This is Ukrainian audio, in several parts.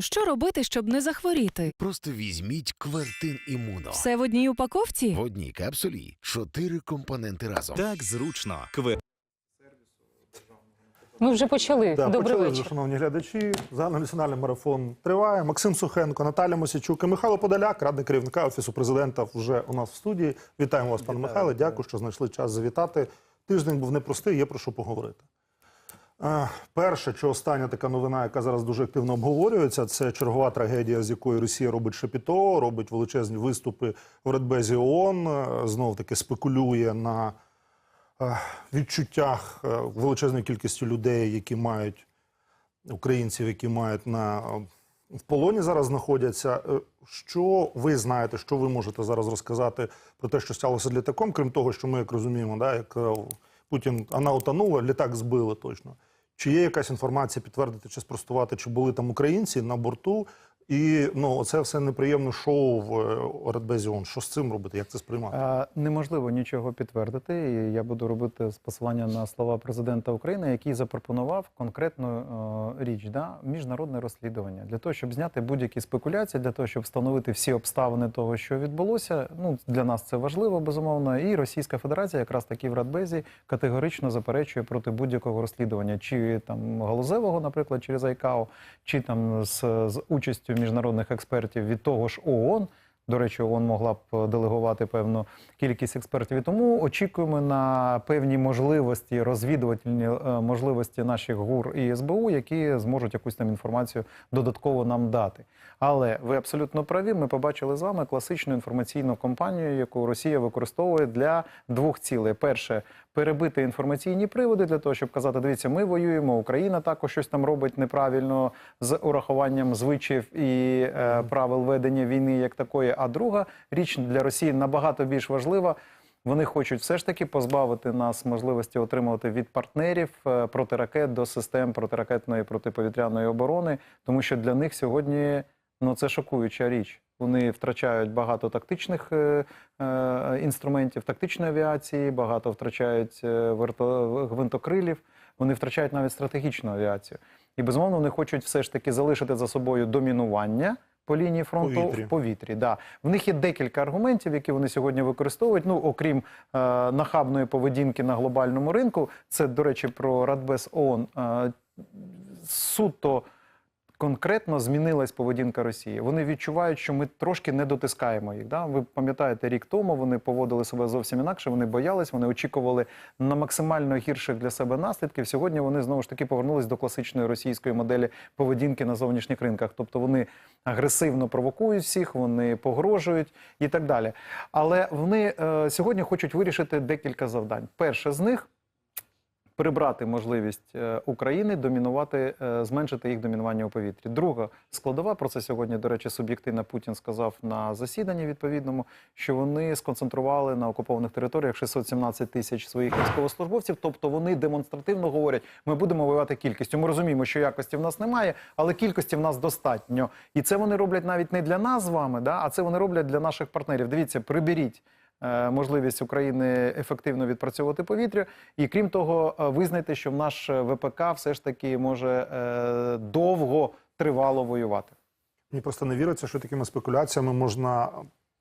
Що робити, щоб не захворіти? Просто візьміть Квертин імуно. Все в одній упаковці? В одній капсулі чотири компоненти разом. Так зручно. Кве... Ми вже почали. Да, Добрий почали, вечір. шановні глядачі. Загальнонаціональний марафон триває. Максим Сухенко, Наталя Мосічук і Михайло Подоляк, радник керівника офісу президента, вже у нас в студії. Вітаємо вас, пане Михайле. Дякую, що знайшли час завітати. Тиждень був непростий. Є про що поговорити. Е, Перше чи остання така новина, яка зараз дуже активно обговорюється, це чергова трагедія, з якої Росія робить шепіто, робить величезні виступи в Радбезі ООН, знов таки спекулює на е, відчуттях е, величезної кількості людей, які мають українців, які мають на е, в полоні зараз знаходяться. Е, Що ви знаєте, що ви можете зараз розказати про те, що сталося з літаком, крім того, що ми як розуміємо, да, як е, Путін вона утонула, літак збили точно. Чи є якась інформація підтвердити чи спростувати, чи були там українці на борту? І ну, оце все неприємне шоу в Радбезі ООН. Що з цим робити? Як це сприймати? Е, Неможливо нічого підтвердити. Я буду робити з посилання на слова президента України, який запропонував конкретну е, річ, да? міжнародне розслідування для того, щоб зняти будь-які спекуляції, для того, щоб встановити всі обставини того, що відбулося. Ну для нас це важливо, безумовно. І Російська Федерація, якраз таки в Радбезі, категорично заперечує проти будь-якого розслідування, чи там галузевого, наприклад, через ICAO, чи там з, з участю міжнародних експертів від того ж ООН. До речі, ООН могла б делегувати певну кількість експертів. І тому очікуємо на певні можливості, розвідувальні е, можливості наших ГУР і СБУ, які зможуть якусь там інформацію додатково нам дати. Але ви абсолютно праві. Ми побачили з вами класичну інформаційну кампанію, яку Росія використовує для двох цілей: перше перебити інформаційні приводи для того, щоб казати: дивіться, ми воюємо, Україна також щось там робить неправильно з урахуванням звичаїв і е, правил ведення війни як такої. А друга річ для Росії набагато більш важлива. Вони хочуть все ж таки позбавити нас можливості отримувати від партнерів е, протиракет до систем протиракетної протиповітряної оборони, тому що для них сьогодні ну це шокуюча річ. Вони втрачають багато тактичних е, е, інструментів, тактичної авіації, багато втрачають е, верто, гвинтокрилів. Вони втрачають навіть стратегічну авіацію. І безумовно вони хочуть все ж таки залишити за собою домінування по лінії фронту Повітрі. в повітрі. Да. В них є декілька аргументів, які вони сьогодні використовують. Ну, окрім е, нахабної поведінки на глобальному ринку, це, до речі, про Радбез ООН. Е, суто конкретно змінилась поведінка Росії. Вони відчувають, що ми трошки не дотискаємо їх. Да? Ви пам'ятаєте, рік тому вони поводили себе зовсім інакше. Вони боялись, вони очікували на максимально гірших для себе наслідків. Сьогодні вони знову ж таки повернулись до класичної російської моделі поведінки на зовнішніх ринках. Тобто вони агресивно провокують всіх, вони погрожують і так далі. Але вони е, сьогодні хочуть вирішити декілька завдань. Перше з них прибрати можливість е, України домінувати, е, зменшити їх домінування у повітрі. Друга складова про це сьогодні, до речі, суб'єктивно Путін сказав на засіданні відповідному, що вони сконцентрували на окупованих територіях 617 тисяч своїх військовослужбовців. Тобто вони демонстративно говорять, ми будемо воювати кількістю. Ми розуміємо, що якості в нас немає, але кількості в нас достатньо. І це вони роблять навіть не для нас з вами, да, а це вони роблять для наших партнерів. Дивіться, приберіть можливість України ефективно відпрацьовувати повітря. І крім того, е, визнайте, що наш е, ВПК все ж таки може е, довго тривало воювати. Мені просто не віриться, що такими спекуляціями можна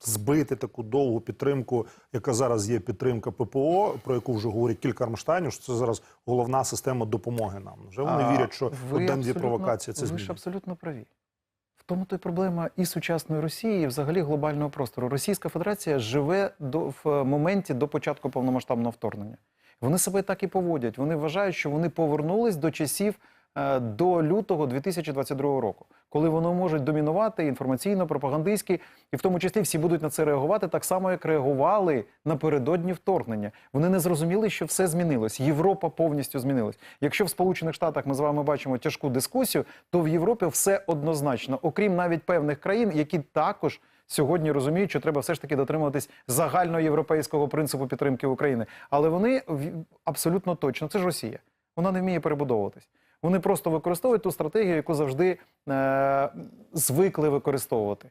збити таку довгу підтримку, яка зараз є підтримка ППО, про яку вже говорять кілька Армштайнів, що це зараз головна система допомоги нам. Вже вони А, вірять, що дві абсолютно- провокації це Ви ж абсолютно праві. Тому то й проблема і сучасної Росії, і взагалі глобального простору. Російська Федерація живе до, в моменті до початку повномасштабного вторгнення. Вони себе так і поводять. Вони вважають, що вони повернулись до часів е, до лютого 2022 року, коли вони можуть домінувати інформаційно, пропагандистськи, і в тому числі всі будуть на це реагувати так само, як реагували напередодні вторгнення. Вони не зрозуміли, що все змінилось. Європа повністю змінилась. Якщо в Сполучених Штатах ми з вами бачимо тяжку дискусію, то в Європі все однозначно, окрім навіть певних країн, які також. Сьогодні розуміють, що треба все ж таки дотримуватись загальноєвропейського принципу підтримки України. Але вони абсолютно точно це ж Росія. Вона не вміє перебудовуватись. Вони просто використовують ту стратегію, яку завжди е, звикли використовувати.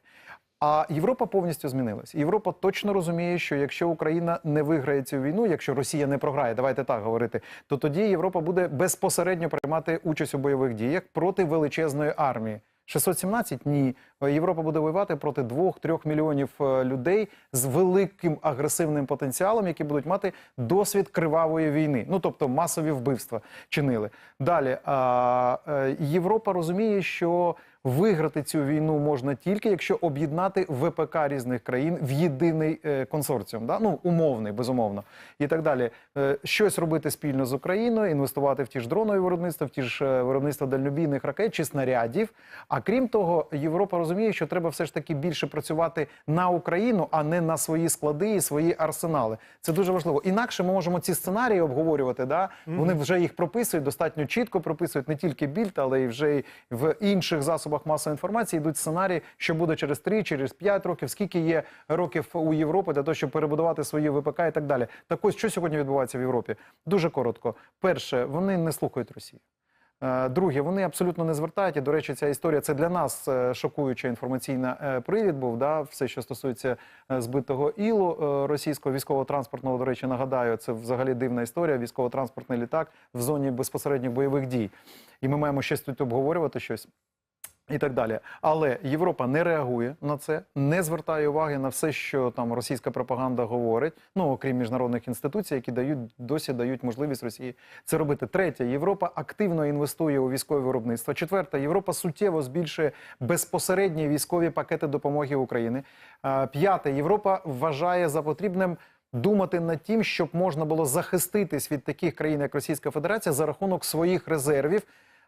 А Європа повністю змінилась. Європа точно розуміє, що якщо Україна не виграє цю війну, якщо Росія не програє, давайте так говорити, то тоді Європа буде безпосередньо приймати участь у бойових діях проти величезної армії. 617? Ні. Європа буде воювати проти 2-3 мільйонів е, людей з великим агресивним потенціалом, які будуть мати досвід кривавої війни. Ну тобто масові вбивства чинили. Далі е, Європа розуміє, що виграти цю війну можна тільки, якщо об'єднати ВПК різних країн в єдиний е, консорціум, да? ну умовний, безумовно, і так далі. Е, щось робити спільно з Україною, інвестувати в ті ж дронові виробництва, в ті ж е, виробництва дальнобійних ракет чи снарядів. А крім того, Європа розуміє, що треба все ж таки більше працювати на Україну, а не на свої склади і свої арсенали. Це дуже важливо. Інакше ми можемо ці сценарії обговорювати. Да? Вони вже їх прописують, достатньо чітко прописують не тільки більд, але й вже й в інших засобах масової інформації йдуть сценарії, що буде через 3, через 5 років, скільки є років у Європи для того, щоб перебудувати свої ВПК і так далі. Так ось що сьогодні відбувається в Європі? Дуже коротко. Перше, вони не слухають Росію. Е, Друге, вони абсолютно не звертають. І, до речі, ця історія це для нас е, шокуюча інформаційна е, привід був. Да, все, що стосується збитого ілу російського військово-транспортного. До речі, нагадаю, це взагалі дивна історія. Військово-транспортний літак в зоні безпосередніх бойових дій. І ми маємо щось тут обговорювати щось. І так далі, але Європа не реагує на це, не звертає уваги на все, що там російська пропаганда говорить. Ну окрім міжнародних інституцій, які дають досі дають можливість Росії це робити. Третє, Європа активно інвестує у військове виробництво. Четверте, Європа суттєво збільшує безпосередні військові пакети допомоги України. Е, П'яте, Європа вважає за потрібним. Думати над тим, щоб можна було захиститись від таких країн, як Російська Федерація, за рахунок своїх резервів,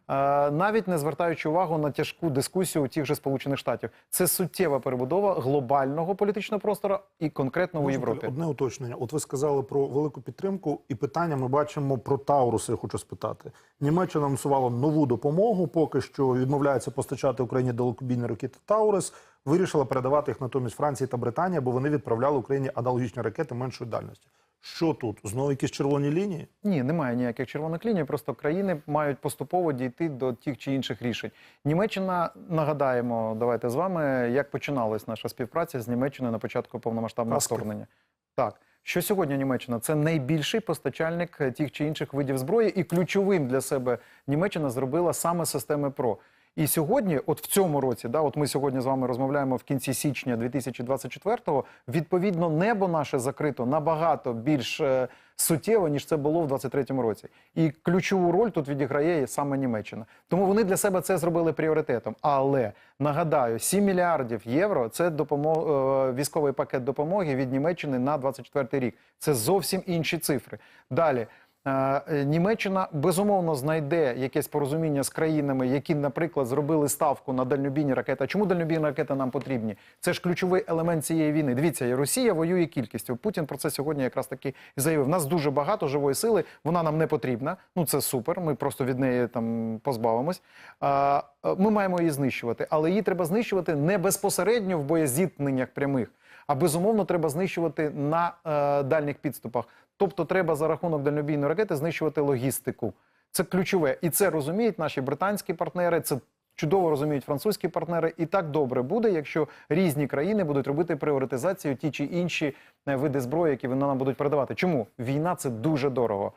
навіть не звертаючи увагу на тяжку дискусію у тих же Сполучених Штатів. Це суттєва перебудова глобального політичного простору і конкретно у Європі. Одне уточнення. От ви сказали про велику підтримку, і питання ми бачимо про Тауруси. Я хочу спитати. Німеччина анонсувала нову допомогу. Поки що відмовляється постачати Україні далекобійні ракети Таурус. Вирішила передавати їх натомість Франції та Британії, бо вони відправляли Україні аналогічні ракети меншої дальності. Що тут? Знову якісь червоні лінії? Ні, немає ніяких червоних ліній. Просто країни мають поступово дійти до тих чи інших рішень. Німеччина нагадаємо, давайте з вами, як починалась наша співпраця з Німеччиною на початку повномасштабного Каски. вторгнення. Так. Що сьогодні Німеччина це найбільший постачальник тих чи інших видів зброї, і ключовим для себе Німеччина зробила саме системи ПРО. І сьогодні, от в цьому році, да, от ми сьогодні з вами розмовляємо в кінці січня 2024-го, відповідно, небо наше закрито набагато більш е, суттєво, ніж це було в 23-му році. І ключову роль тут відіграє саме Німеччина. Тому вони для себе це зробили пріоритетом. Але нагадаю, 7 мільярдів євро це допомог, е, військовий пакет допомоги від Німеччини на 24 рік. Це зовсім інші цифри. Далі. Е, е, Німеччина безумовно знайде якесь порозуміння з країнами, які, наприклад, зробили ставку на дальнобійні ракети. Чому дальнобійні ракети нам потрібні? Це ж ключовий елемент цієї війни. Дивіться, Росія воює кількістю. Путін про це сьогодні якраз таки заявив. Нас дуже багато живої сили. Вона нам не потрібна. Ну це супер. Ми просто від неї там позбавимось. Е, Ми маємо її знищувати, але її треба знищувати не безпосередньо в боєзіткненнях прямих. А безумовно треба знищувати на е, дальніх підступах. Тобто, треба за рахунок дальнобійної ракети знищувати логістику. Це ключове, і це розуміють наші британські партнери. Це чудово розуміють французькі партнери. І так добре буде, якщо різні країни будуть робити пріоритизацію ті чи інші е, види зброї, які вони нам будуть передавати. Чому війна це дуже дорого?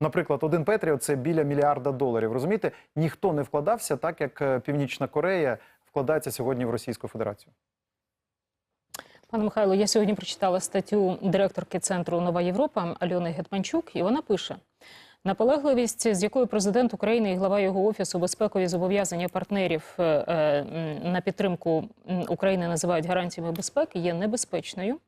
Наприклад, один Петріот це біля мільярда доларів. Розумієте, ніхто не вкладався так, як е, Північна Корея вкладається сьогодні в Російську Федерацію. Пане Михайло, я сьогодні прочитала статтю директорки центру Нова Європа Альони Гетманчук, і вона пише: наполегливість, з якою президент України і глава його офісу безпекові зобов'язання партнерів е, е, на підтримку України називають гарантіями безпеки, є небезпечною.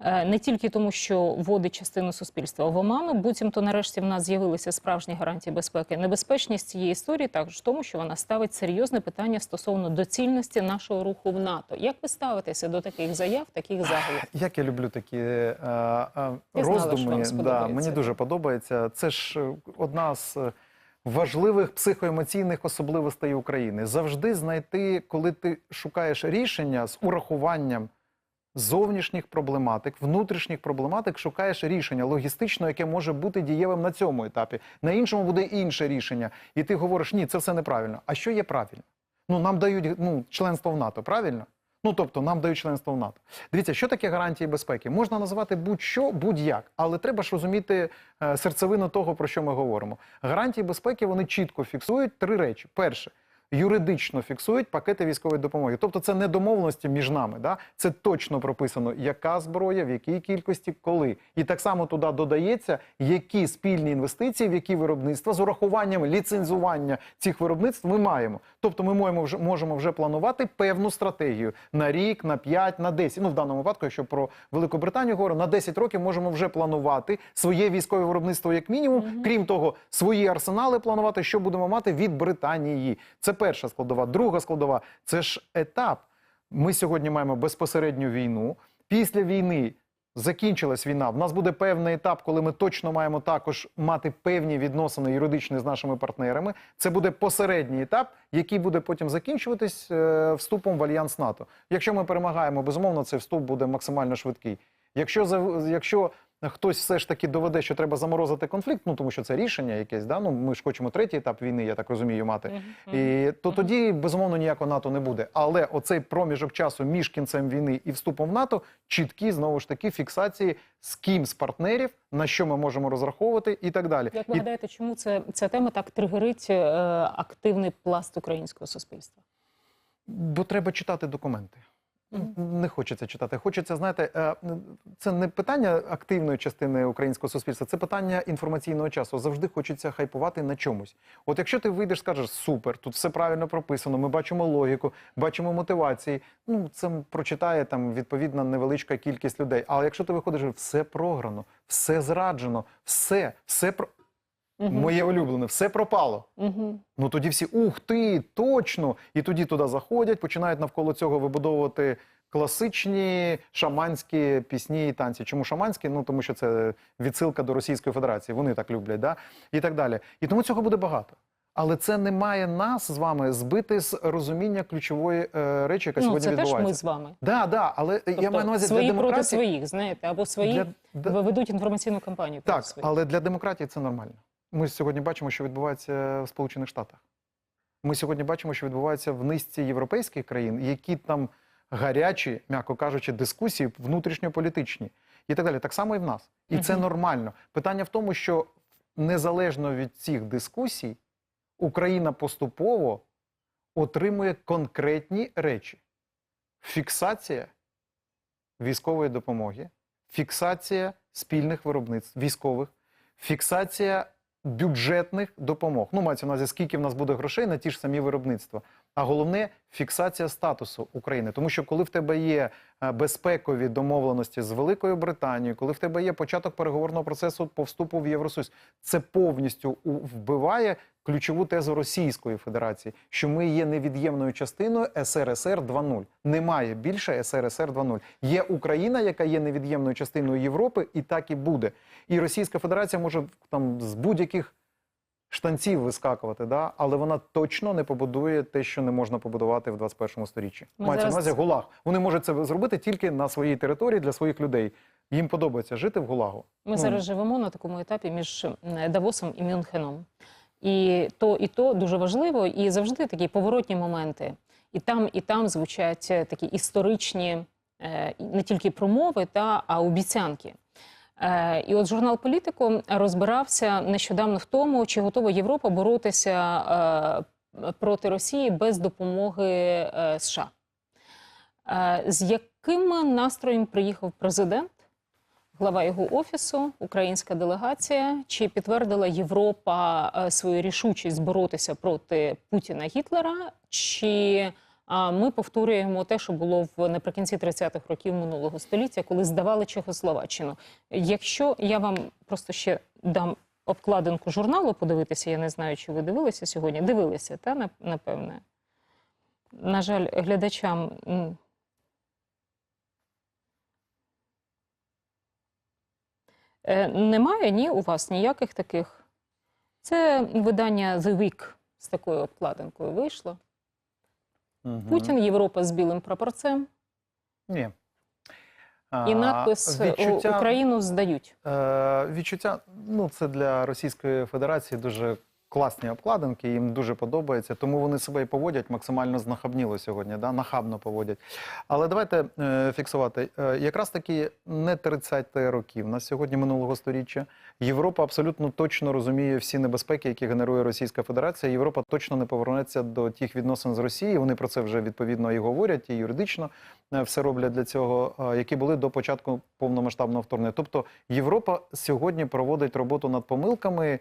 Е, Не тільки тому, що вводить частину суспільства в оману, буцімто нарешті в нас з'явилися справжні гарантії безпеки. Небезпечність цієї історії також в тому, що вона ставить серйозне питання стосовно доцільності нашого руху в НАТО. Як ви ставитеся до таких заяв, таких заголовків? Як я люблю такі е, е, Я знала, роздуми, да, мені дуже подобається. Це ж е, одна з е, важливих психоемоційних особливостей України. Завжди знайти, коли ти шукаєш рішення з урахуванням зовнішніх проблематик, внутрішніх проблематик, шукаєш рішення логістично, яке може бути дієвим на цьому етапі. На іншому буде інше рішення. І ти говориш, ні, це все неправильно. А що є правильно? Ну, нам дають ну, членство в НАТО, правильно? Ну, тобто, нам дають членство в НАТО. Дивіться, що таке гарантії безпеки? Можна називати будь-що, будь-як, але треба ж розуміти е, серцевину того, про що ми говоримо. Гарантії безпеки вони чітко фіксують три речі: перше, юридично фіксують пакети військової допомоги. Тобто це не домовленості між нами. Да? Це точно прописано, яка зброя, в якій кількості, коли. І так само туди додається, які спільні інвестиції, в які виробництва з урахуванням ліцензування цих виробництв ми маємо. Тобто ми можемо вже, можемо вже планувати певну стратегію на рік, на 5, на 10. Ну, в даному випадку, якщо про Велику Британію говорю, на 10 років можемо вже планувати своє військове виробництво як мінімум. Крім того, свої арсенали планувати, що будемо мати від Британії. Це перша складова. Друга складова це ж етап. Ми сьогодні маємо безпосередню війну. Після війни закінчилась війна. В нас буде певний етап, коли ми точно маємо також мати певні відносини юридичні з нашими партнерами. Це буде посередній етап, який буде потім закінчуватись е, вступом в альянс НАТО. Якщо ми перемагаємо, безумовно, цей вступ буде максимально швидкий. Якщо якщо хтось все ж таки доведе, що треба заморозити конфлікт, ну тому що це рішення якесь, да? ну ми ж хочемо третій етап війни, я так розумію, мати. І то тоді безумовно ніякого НАТО не буде. Але оцей проміжок часу між кінцем війни і вступом в НАТО чіткі знову ж таки фіксації з ким з партнерів, на що ми можемо розраховувати, і так далі. Як ви І гадаєте, чому це, ця тема так тригерить е, активний пласт українського суспільства? Бо треба читати документи. Не хочеться читати. Хочеться, знаєте, е, це не питання активної частини українського суспільства, це питання інформаційного часу. Завжди хочеться хайпувати на чомусь. От якщо ти вийдеш, скажеш супер, тут все правильно прописано, ми бачимо логіку, бачимо мотивації. Ну це прочитає там відповідна невеличка кількість людей. Але якщо ти виходиш, все програно, все зраджено, все, все про моє улюблене, все пропало. Угу. Ну тоді всі ух ти, точно! І тоді туди заходять, починають навколо цього вибудовувати класичні шаманські пісні і танці. Чому шаманські? Ну тому що це відсилка до Російської Федерації. Вони так люблять, да? і так далі. І тому цього буде багато. Але це не має нас з вами збити з розуміння ключової е, речі, яка Ну, сьогодні це теж ми з вами. Да, да, але Тобто я маю на увазі свої для проти своїх, знаєте, або свої Для- ведуть інформаційну кампанію проти Так, своїх. але для демократії це нормально. Ми сьогодні бачимо, що відбувається в Сполучених Штатах. Ми сьогодні бачимо, що відбувається в низці європейських країн, які там гарячі, м'яко кажучи, дискусії внутрішньополітичні і так далі. Так само і в нас. І це нормально. Питання в тому, що незалежно від цих дискусій, Україна поступово отримує конкретні речі: фіксація військової допомоги, фіксація спільних виробництв військових, фіксація бюджетних допомог. Ну, мається на увазі, скільки в нас буде грошей на ті ж самі виробництва. А головне фіксація статусу України. Тому що коли в тебе є е, безпекові домовленості з Великою Британією, коли в тебе є початок переговорного процесу по вступу в Євросоюз, це повністю вбиває ключову тезу Російської Федерації, що ми є невід'ємною частиною СРСР 2.0. Немає більше СРСР 2.0. Є Україна, яка є невід'ємною частиною Європи, і так і буде. І Російська Федерація може там з будь-яких штанців вискакувати, да? але вона точно не побудує те, що не можна побудувати в 21 сторіччі. Ми Мається на зараз- увазі ГУЛАГ. Вони можуть це зробити тільки на своїй території для своїх людей. Їм подобається жити в ГУЛАГу. Ми Ну, зараз живемо на такому етапі між Давосом і Мюнхеном. І то, і то дуже важливо, і завжди такі поворотні моменти. І там, і там звучать е, такі історичні е, не тільки промови, та, а обіцянки. Е, І от журнал Політико розбирався нещодавно в тому, чи готова Європа боротися проти Росії без допомоги США. З яким настроєм приїхав президент? Глава його офісу, українська делегація. Чи підтвердила Європа е, свою рішучість боротися проти Путіна Гітлера? Чи ми повторюємо те, що було в наприкінці 30-х років минулого століття, коли здавали Чехословаччину? Якщо я вам просто ще дам обкладинку журналу подивитися, я не знаю, чи ви дивилися сьогодні. Дивилися, та напевне. На жаль, глядачам. м, Е, Немає ні у вас ніяких таких. Це видання The Week з такою обкладинкою вийшло. Угу. Путін, Європа з білим прапорцем Ні. і напис надпис відчуття- Україну здають. Е, відчуття, ну це для Російської Федерації дуже класні обкладинки, їм дуже подобається, тому вони себе і поводять максимально знахабніло сьогодні, да? нахабно поводять. Але давайте е, фіксувати. Е, якраз таки не 30 років на сьогодні минулого сторіччя. Європа абсолютно точно розуміє всі небезпеки, які генерує Російська Федерація. Європа точно не повернеться до тих відносин з Росією. Вони про це вже відповідно і говорять, і юридично е, все роблять для цього, е, які були до початку повномасштабного вторгнення. Тобто Європа сьогодні проводить роботу над помилками,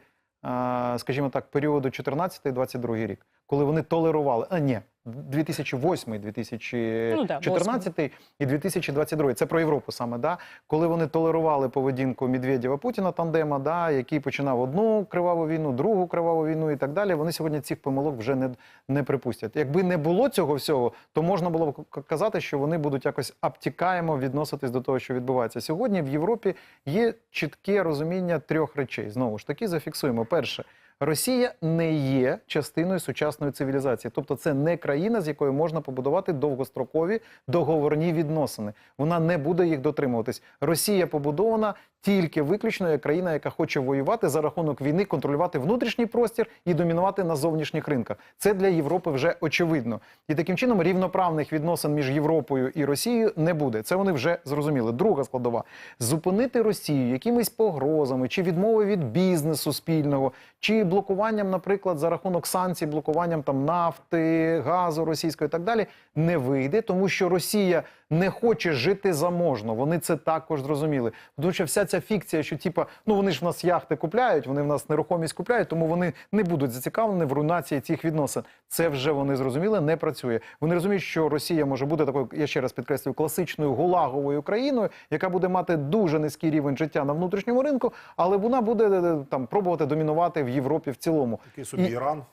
скажімо так, періоду 14-22 рік, коли вони толерували. А ні, 2008, 2014 і 2022. Це про Європу саме, да? коли вони толерували поведінку Медведєва Путіна тандема, да? який починав одну криваву війну, другу криваву війну і так далі. Вони сьогодні цих помилок вже не, не припустять. Якби не було цього всього, то можна було б казати, що вони будуть якось обтікаємо відноситись до того, що відбувається. Сьогодні в Європі є чітке розуміння трьох речей. Знову ж таки, зафіксуємо. Перше. Росія не є частиною сучасної цивілізації, тобто це не країна, з якою можна побудувати довгострокові договорні відносини. Вона не буде їх дотримуватись. Росія побудована тільки виключно як країна, яка хоче воювати за рахунок війни, контролювати внутрішній простір і домінувати на зовнішніх ринках. Це для Європи вже очевидно. І таким чином рівноправних відносин між Європою і Росією не буде. Це вони вже зрозуміли. Друга складова зупинити Росію якимись погрозами чи відмовою від бізнесу спільного, чи блокуванням, наприклад, за рахунок санкцій, блокуванням там нафти, газу російської і так далі, не вийде, тому що Росія не хоче жити заможно. Вони це також зрозуміли. Тому що вся ця фікція, що типа, ну вони ж в нас яхти купляють, вони в нас нерухомість купляють, тому вони не будуть зацікавлені в руйнації цих відносин. Це вже вони зрозуміли, не працює. Вони розуміють, що Росія може бути такою, я ще раз підкреслюю, класичною гулаговою країною, яка буде мати дуже низький рівень життя на внутрішньому ринку, але вона буде е, там пробувати домінувати в Європі в цілому. Такий собі І- Іран.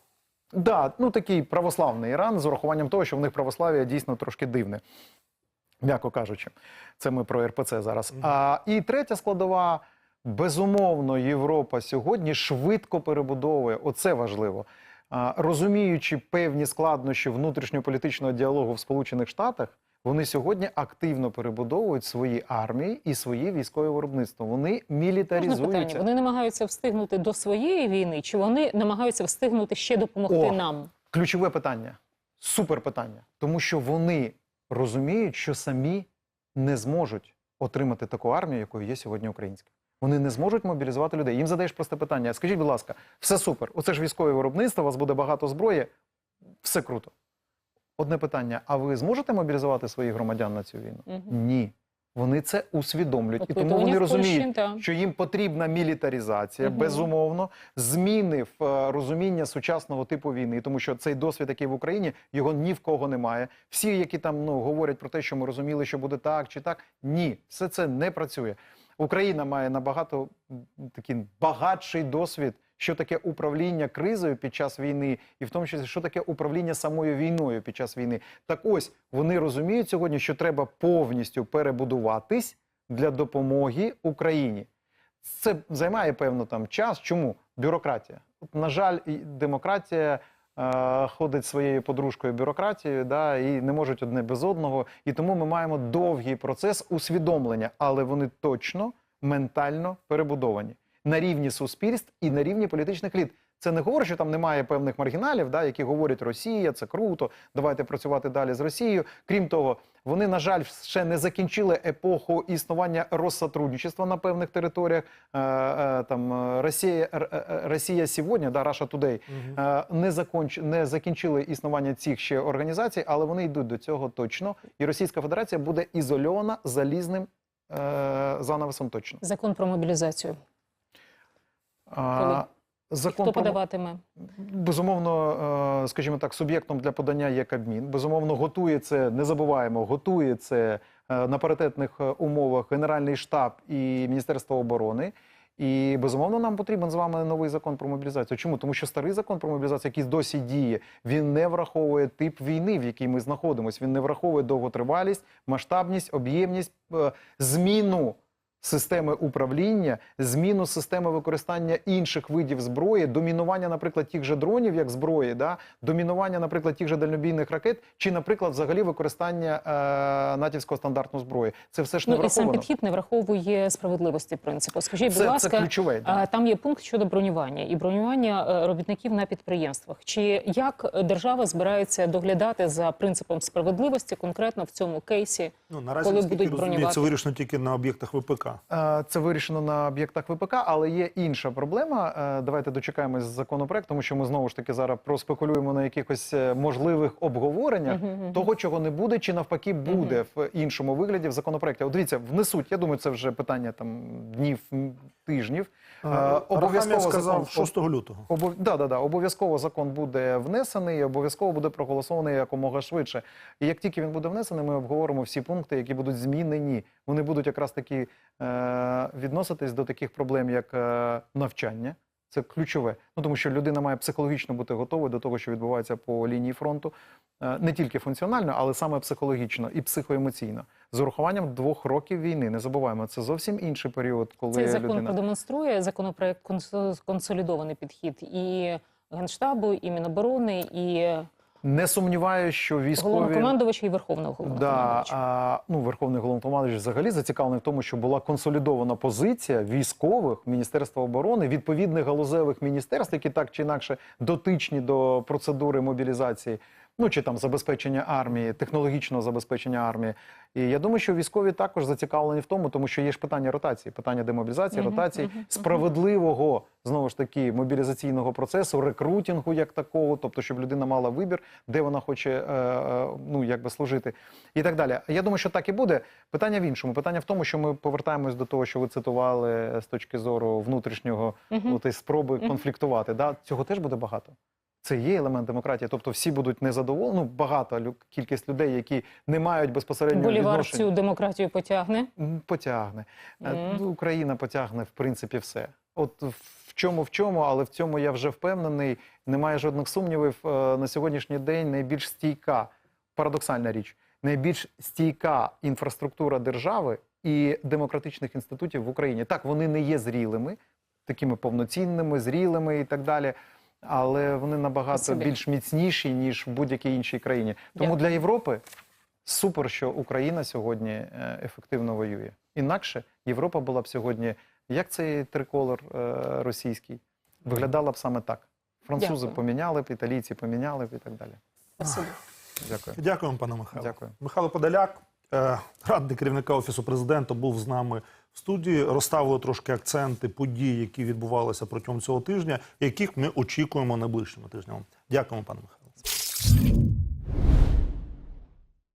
Да, ну такий православний Іран з урахуванням того, що в них православ'я дійсно трошки дивне, м'яко кажучи. Це ми про РПЦ зараз. А, і третя складова. Безумовно, Європа сьогодні швидко перебудовує. Оце важливо. Розуміючи певні складнощі внутрішньополітичного діалогу в Сполучених Штатах, вони сьогодні активно перебудовують свої армії і свої військове виробництво. Вони мілітаризуються. Вони намагаються встигнути до своєї війни, чи вони намагаються встигнути ще допомогти О, нам? Ключове питання, супер питання, тому що вони розуміють, що самі не зможуть отримати таку армію, якою є сьогодні українська. Вони не зможуть мобілізувати людей. Їм задаєш просте питання. Скажіть, будь ласка, все супер. Оце ж військове виробництво, у вас буде багато зброї, все круто. Одне питання: а ви зможете мобілізувати своїх громадян на цю війну? Угу. Ні. Вони це усвідомлюють. І тому вони розуміють, що їм потрібна мілітаризація, Мгм. безумовно, зміни в е, розуміння сучасного типу війни, тому що цей досвід, який в Україні, його ні в кого немає. Всі, які там ну говорять про те, що ми розуміли, що буде так чи так, ні, все це не працює. Україна має набагато такий багатший досвід. Що таке управління кризою під час війни, і в тому числі, що таке управління самою війною під час війни. Так ось вони розуміють сьогодні, що треба повністю перебудуватись для допомоги Україні. Це займає певно там час. Чому бюрократія? На жаль, демократія е, ходить своєю подружкою бюрократією, да, і не можуть одне без одного. І тому ми маємо довгий процес усвідомлення, але вони точно ментально перебудовані на рівні суспільств і на рівні політичних літ. Це не говорить, що там немає певних маргіналів, да, які говорять Росія, це круто, давайте працювати далі з Росією. Крім того, вони, на жаль, ще не закінчили епоху існування розсотрудничества на певних територіях. Е, е, там е, Росія, Р- Росія сьогодні, да, Russia Today, е, не, законч, не закінчили існування цих ще організацій, але вони йдуть до цього точно. І Російська Федерація буде ізольована залізним е, занавесом точно. Закон про мобілізацію. Коли? закон Хто про- подаватиме? Безумовно, е, скажімо так, суб'єктом для подання є Кабмін. Безумовно, готує це, не забуваємо, готує це е, на паритетних е, умовах Генеральний штаб і Міністерство оборони. І безумовно нам потрібен з вами новий закон про мобілізацію. Чому? Тому що старий закон про мобілізацію, який досі діє, він не враховує тип війни, в якій ми знаходимося. Він не враховує довготривалість, масштабність, об'ємність, зміну системи управління, зміну системи використання інших видів зброї, домінування, наприклад, тих же дронів як зброї, да? домінування, наприклад, тих же дальнобійних ракет, чи, наприклад, взагалі використання е, натівського стандарту зброї. Це все ж не Ну і сам підхід не враховує справедливості принципу. Скажіть, будь Це, це ключове. да. а, там є пункт щодо бронювання і бронювання е, робітників на підприємствах. Чи як держава збирається доглядати за принципом справедливості конкретно в цьому кейсі? Ну, наразі, Коли будуть бронювати? це вирішено тільки на об'єктах ВПК. Е, Це вирішено на об'єктах ВПК, але є інша проблема. Е, Давайте дочекаємось законопроект, тому що ми знову ж таки зараз проспекулюємо на якихось е, можливих обговореннях того, чого не буде, чи навпаки буде в іншому вигляді в законопроекті. От дивіться, внесуть. Я думаю, це вже питання там днів, тижнів. Е, Обов'язково сказав закон- 6 лютого. Обов... Да, да, да. Обов'язково закон буде внесений, обов'язково буде проголосований якомога швидше. І як тільки він буде внесений, ми обговоримо всі пункти, які будуть змінені. Вони будуть якраз таки е... відноситись до таких проблем, як е... навчання. Це ключове. Ну тому що людина має психологічно бути готовою до того, що відбувається по лінії фронту, Е, не тільки функціонально, але саме психологічно і психоемоційно. З урахуванням двох років війни. Не забуваємо, це зовсім інший період, коли Цей закон людина продемонструє законопроект консо- консолідований підхід і генштабу, і Міноборони, і не сумніваюся, що військові головнокомандувача, і верховного Да, а, ну, Верховний головнокомандувач взагалі зацікавлений в тому, що була консолідована позиція військових Міністерства оборони, відповідних галузевих міністерств, які так чи інакше дотичні до процедури мобілізації, ну чи там забезпечення армії, технологічного забезпечення армії. І я думаю, що військові також зацікавлені в тому, тому що є ж питання ротації, питання демобілізації, Мгм, ротації, мгм. справедливого знову ж таки мобілізаційного процесу, рекрутингу як такого, тобто, щоб людина мала вибір, де вона хоче е, е, ну якби служити, і так далі. Я думаю, що так і буде. Питання в іншому. Питання в тому, що ми повертаємось до того, що ви цитували з точки зору внутрішнього от, і спроби конфліктувати. Да? Цього теж буде багато. Це є елемент демократії, тобто всі будуть незадоволені. Ну, багато кількість людей, які не мають безпосереднього Болівар відношення. цю демократію потягне. Потягне. Ну, Україна потягне, в принципі, все. От в чому в чому, але в цьому я вже впевнений. Немає жодних сумнівів. Е, На сьогоднішній день найбільш стійка, парадоксальна річ, найбільш стійка інфраструктура держави і демократичних інститутів в Україні. Так, вони не є зрілими, такими повноцінними, зрілими і так далі. Але вони набагато Спасибі. більш міцніші, ніж в будь-якій іншій країні. Тому Дякую. для Європи супер, що Україна сьогодні е, ефективно воює. Інакше Європа була б сьогодні, як цей триколор е, російський, виглядала б саме так. Французи Дякую. поміняли б, італійці поміняли б і так далі. Спасибо. Дякую. Дякуємо, пане Михайло. Дякую. Михайло Подоляк, е, радник керівника офісу президента, був з нами в студії. Розставили трошки акценти подій, які відбувалися протягом цього тижня, яких ми очікуємо найближчими тижнями. Дякуємо, пане Михайло.